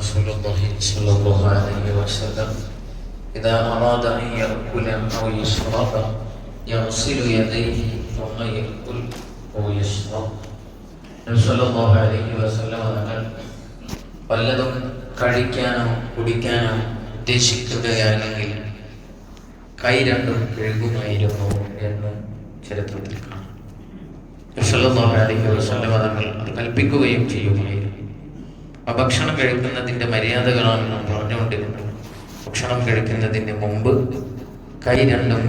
رسول الله صلى الله عليه وسلم إذا أراد أن يأكل أو يشرب يغسل يديه ثم يأكل أو يشرب നബി സല്ലല്ലാഹു അലൈഹി വസല്ലം തങ്ങൾ വല്ലതും കഴിക്കാനോ കുടിക്കാനോ ഉദ്ദേശിക്കുകയാണെങ്കിൽ കൈ രണ്ടും കഴുകുമായിരുന്നു എന്ന് ചരിത്രത്തിൽ കാണാം നബി സല്ലല്ലാഹു അലൈഹി വസല്ലം തങ്ങൾ അത് കൽപ്പിക്കുകയും ചെയ്യുമായിരുന്നു ആ ഭക്ഷണം കഴിക്കുന്നതിന്റെ മര്യാദകളാണ് പറഞ്ഞുകൊണ്ടിരുന്നത്. ഭക്ഷണം കഴിക്കുന്നതിന് മുമ്പ് കൈ രണ്ടും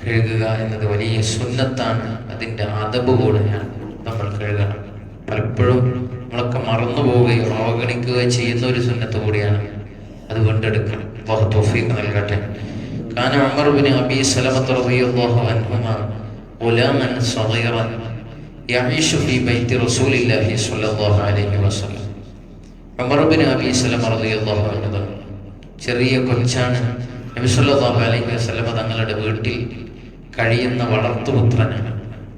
കഴുകുക എന്നത് വലിയ സുന്നത്താണ്. അതിന്റെ അതബ് കൂടെയാണ് നമ്മൾ കഴുകണം പലപ്പോഴും നമ്മളൊക്കെ മറന്നു പോവുകയോ അവഗണിക്കുകയോ ചെയ്യുന്ന ഒരു സുന്നത്ത് കൂടിയാണ് അത് വീണ്ടെടുക്കണം അള്ളാഹു നൽകട്ടെ. കാന അമർ ബിൻ അബി സലമത്ത് റളിയല്ലാഹു അൻഹുമ ഗുലാമൻ സഗീറൻ في بيت ബൈത്തി റസൂലില്ലാഹി صلى അലൈഹി عليه ഉമർ ബിൻ അബി സലമ റളിയല്ലാഹു അൻഹു ചെറിയ കൊച്ചാണ് നബി സല്ലല്ലാഹു അലൈഹി വസല്ലം തങ്ങളുടെ വീട്ടിൽ കഴിയുന്ന വളർത്തുപുത്രനാണ്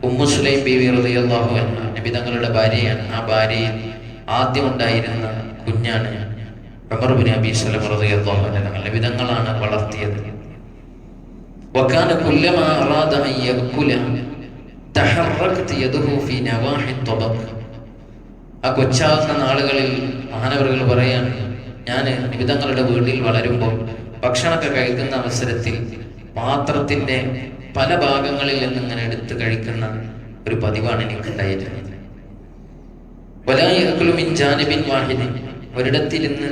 ഉമ്മു സുലൈം ബീവി റളിയല്ലാഹു അൻഹ നബി തങ്ങളുടെ ഭാര്യയാണ് ആ ഭാര്യയിൽ ആദ്യം ഉണ്ടായിരുന്ന കുഞ്ഞാണ് ഉമർ ബിൻ അബി സലമ റളിയല്ലാഹു അൻഹു നബി തങ്ങളാണ് വളർത്തിയത് وكان كلما أراد أن يأكل تحركت يده في نواحي الطبق ആ കൊച്ചാകുന്ന നാളുകളിൽ മഹാനവറുകൾ പറയാണ് ഞാൻ നിബിതങ്ങളുടെ വീട്ടിൽ വളരുമ്പോൾ ഭക്ഷണമൊക്കെ കഴിക്കുന്ന അവസരത്തിൽ പാത്രത്തിന്റെ പല ഭാഗങ്ങളിൽ നിന്നിങ്ങനെ എടുത്ത് കഴിക്കുന്ന ഒരു പതിവാണ് വലായക്കുലുമിൻ ജാനിബിൻ വാഹിദിൻ ഒരിടത്തിരുന്ന്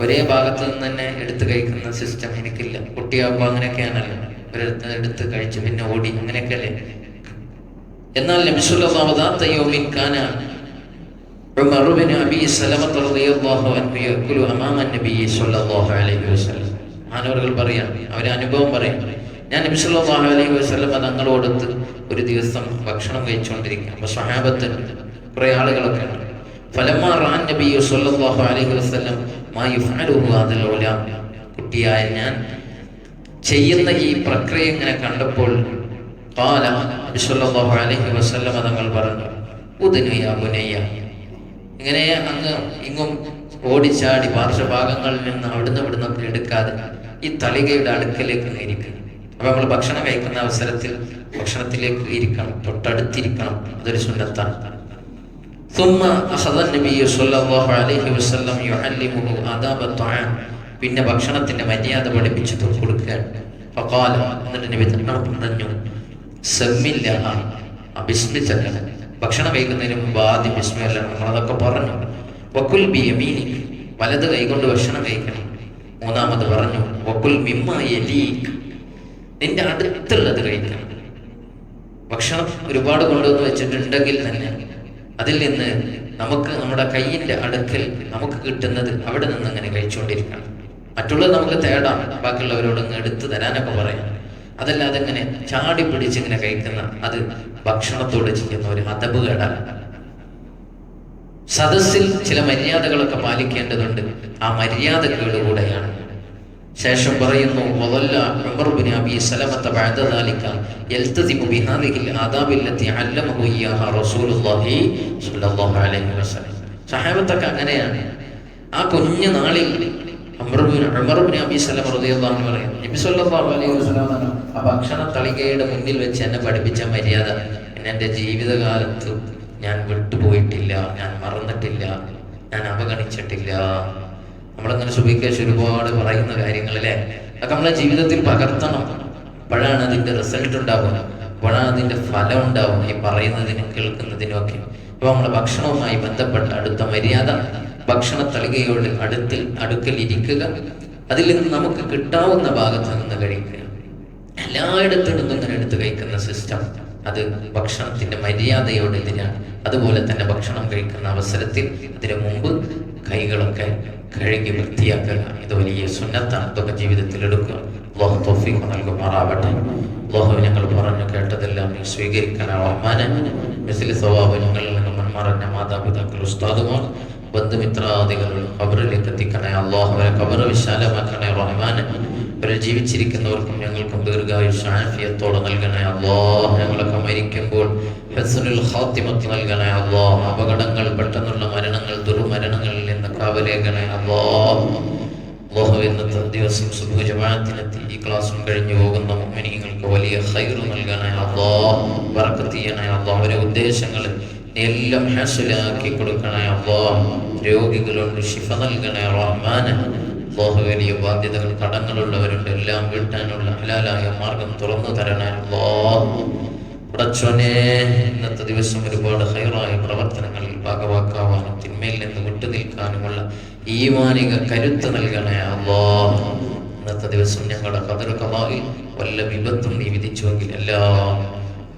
ഒരേ ഭാഗത്ത് നിന്ന് തന്നെ എടുത്തു കഴിക്കുന്ന സിസ്റ്റം എനിക്കില്ല. കുട്ടിയാകുമ്പോൾ അങ്ങനെയൊക്കെയാണല്ലോ. ഒരിടത്ത് എടുത്ത് കഴിച്ചു പിന്നെ ഓടി. അങ്ങനെയൊക്കെയല്ലേ? എന്നാൽ നബിസുല്ലാമദാത്തയോമിൻ കാന عمر بن أبي سلمة رضي الله عنه يأكل أمام النبي صلى الله عليه وسلم മാനവർകൾ പറയാം അവരെ അനുഭവം പറയാം. ഞാൻ നബിസല്ലാഹു അലൈഹി വസ്ലമ തങ്ങളോടൊത്ത് ഒരു ദിവസം ഭക്ഷണം കഴിച്ചുകൊണ്ടിരിക്കുക അപ്പോൾ സഹാബത്ത് കുറേ ആളുകളൊക്കെ ഉണ്ട്. ഫലമാ റാൻ നബി സല്ലാഹു അലൈഹി വസ്ലം മായുഫാലുഹുല കുട്ടിയായ ഞാൻ ചെയ്യുന്ന ഈ പ്രക്രിയ ഇങ്ങനെ കണ്ടപ്പോൾ കാല നബിസല്ലാഹു അലൈഹി വസ്ലമ തങ്ങൾ പറഞ്ഞു ഉദനുയാ പുനയ്യ ഇങ്ങനെ അങ്ങ് ഇങ്ങും ഓടിച്ചാടി പാർശ്വഭാഗങ്ങളിൽ നിന്ന് അവിടുന്ന് ഇവിടുന്ന് ഒക്കെ എടുക്കാതെ ഈ തളികയുടെ അടുക്കലേക്ക് ഇരിക്കണം അപ്പൊ നമ്മൾ ഭക്ഷണം കഴിക്കുന്ന അവസരത്തിൽ ഭക്ഷണത്തിലേക്ക് ഇരിക്കണം തൊട്ടടുത്തിരിക്കണം അതൊരു സുന്നത്താണ് ثم أخذ النبي صلى الله عليه وسلم يعلمه آداب الطعام പിന്നെ ഭക്ഷണത്തിന്റെ മര്യാദ പഠിപ്പിച്ചു കൊടുക്കുകയാണ് ഫഖാല എന്നിട്ട് നബി തങ്ങൾ പറഞ്ഞു സമ്മില്ല അഭിസ്മിച്ചല്ല ഭക്ഷണം കഴിക്കുന്നതിന് മുമ്പ് ആദ്യം വിസ്മയല്ല നമ്മളതൊക്കെ പറഞ്ഞു. വക്കുൽ ബി യമീനി വലത് കൈകൊണ്ട് ഭക്ഷണം കഴിക്കണം. മൂന്നാമത് പറഞ്ഞു വക്കുൽ മിമ്മ എലീ നിന്റെ അടുത്തുള്ളത് കഴിക്കണം. ഭക്ഷണം ഒരുപാട് കൊണ്ടുവന്ന് വെച്ചിട്ടുണ്ടെങ്കിൽ തന്നെ അതിൽ നിന്ന് നമുക്ക് നമ്മുടെ കയ്യിന്റെ അടുക്കൽ നമുക്ക് കിട്ടുന്നത് അവിടെ നിന്ന് അങ്ങനെ കഴിച്ചുകൊണ്ടിരിക്കണം. മറ്റുള്ളത് നമുക്ക് തേടാം. ബാക്കിയുള്ളവരോട് എടുത്തു തരാനൊക്കെ പറയാം. അതല്ലാതെ ഇങ്ങനെ ചാടി പിടിച്ച് ഇങ്ങനെ കഴിക്കുന്ന അത് ഭക്ഷണത്തോട് ചെയ്യുന്ന ഒരു അതബ് കേടാണ്. സദസ്സിൽ ചില മര്യാദകളൊക്കെ പാലിക്കേണ്ടതുണ്ട്. ആ മര്യാദകളോടുകൂടെയാണ് ശേഷം പറയുന്നു അങ്ങനെയാണ്. ആ കുഞ്ഞു നാളിൽ നബി അലൈഹി ഭക്ഷണ തളികയുടെ മുന്നിൽ വെച്ച് എന്നെ പഠിപ്പിച്ച മര്യാദ. എന്നെ എന്റെ ജീവിതകാലത്ത് ഞാൻ വിട്ടുപോയിട്ടില്ല ഞാൻ മറന്നിട്ടില്ല ഞാൻ അവഗണിച്ചിട്ടില്ല. നമ്മളങ്ങനെ സുബിക്കേഷ് ഒരുപാട് പറയുന്ന കാര്യങ്ങളല്ലേ അതൊക്കെ നമ്മളെ ജീവിതത്തിൽ പകർത്തണം. അപ്പോഴാണ് അതിന്റെ റിസൾട്ട് ഉണ്ടാവുക. അപ്പോഴാണ് അതിന്റെ ഫലം ഉണ്ടാവുക. ഈ പറയുന്നതിനും കേൾക്കുന്നതിനും ഒക്കെ. ഇപ്പൊ നമ്മളെ ഭക്ഷണവുമായി ബന്ധപ്പെട്ട അടുത്ത മര്യാദ. ഭക്ഷണ തളികയോട് അടുത്തിൽ അടുക്കൽ ഇരിക്കുക. അതിൽ നിന്ന് നമുക്ക് കിട്ടാവുന്ന ഭാഗത്ത് നിന്ന് കഴിക്കുക. എല്ലായിടത്തും നിന്നും ഇങ്ങനെ എടുത്ത് കഴിക്കുന്ന സിസ്റ്റം അത് ഭക്ഷണത്തിന്റെ മര്യാദയോട് എതിരാണ് അതുപോലെ തന്നെ ഭക്ഷണം കഴിക്കുന്ന അവസരത്തിൽ അതിനു മുമ്പ് കൈകളൊക്കെ കഴുകി വൃത്തിയാക്കുക. ഇത് വലിയ സുന്നത്താണ്. ഇതൊക്കെ ജീവിതത്തിൽ എടുക്കുക. അള്ളാഹു തോഫിക്ക് നൽകുമാറാവട്ടെ. അള്ളാഹു ഞങ്ങൾ പറഞ്ഞു കേട്ടതെല്ലാം നീ സ്വീകരിക്കണ റഹ്മാനെ മിസിലി സ്വഭാവം ഞങ്ങളിൽ മൺമറഞ്ഞ മാതാപിതാക്കൾ ഉസ്താദുമാർ ബന്ധുമിത്രാദികൾ ഖബറിലേക്ക് എത്തിക്കണേ. അള്ളാഹു അവരെ ഖബറ് വിശാലമാക്കണേ റഹ്മാന് അവരെ ജീവിച്ചിരിക്കുന്നവർക്കും ഞങ്ങൾക്കും ദീർഘായുഷ ആഫിയത്തോടെ നൽകണേ. അള്ളാഹ് ഞങ്ങളൊക്കെ മരിക്കുമ്പോൾ ഹസ്നുൽ ഖാത്തിമത്ത് നൽകണേ. അള്ളാഹ് അപകടങ്ങൾ പെട്ടെന്നുള്ള മരണങ്ങൾ ദുർമരണങ്ങളിൽ നിന്ന് കാവലേകണേ അള്ളാഹ് അള്ളാഹു ഇന്നത്തെ ദിവസം സുബഹ ജമാഅത്തിനെത്തി ഈ ക്ലാസ്സും കഴിഞ്ഞു പോകുന്ന മുഅ്മിനീങ്ങൾക്ക് വലിയ ഖൈർ നൽകണേ. അള്ളാഹ് ബറക്കത്ത് ചെയ്യണേ. അള്ളാ അവരെ ഉദ്ദേശങ്ങൾ നീ എല്ലാം ഹാസിലാക്കി കൊടുക്കണേ അള്ളാ. രോഗികളുണ്ട് ശിഫ നൽകണേ റഹ്മാന്. അള്ളാഹു വലിയ ബാധ്യതകൾ കടങ്ങളുള്ളവരുണ്ട്. എല്ലാം വീട്ടാനുള്ള ഹലാലായ മാർഗം തുറന്നു തരണേ അള്ളാ. പടച്ചോനെ ഇന്നത്തെ ദിവസം ഒരുപാട് ഹൈറായ പ്രവർത്തനങ്ങളിൽ ഭാഗവാക്കാവാനും തിന്മയിൽ നിന്ന് വിട്ടുനിൽക്കാനുമുള്ള ഈമാനിക കരുത്ത് നൽകണേ അള്ളാ. ഇന്നത്തെ ദിവസം ഞങ്ങളുടെ കതിർ കലായിൽ വല്ല വിപത്തും നീ വിധിച്ചുവെങ്കിൽ എല്ലാം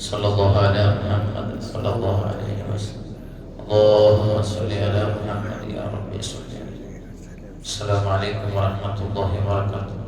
صلى الله على محمد صلى الله عليه وسلم. اللهم صل على محمد يا رب صل السلام عليكم ورحمة الله وبركاته.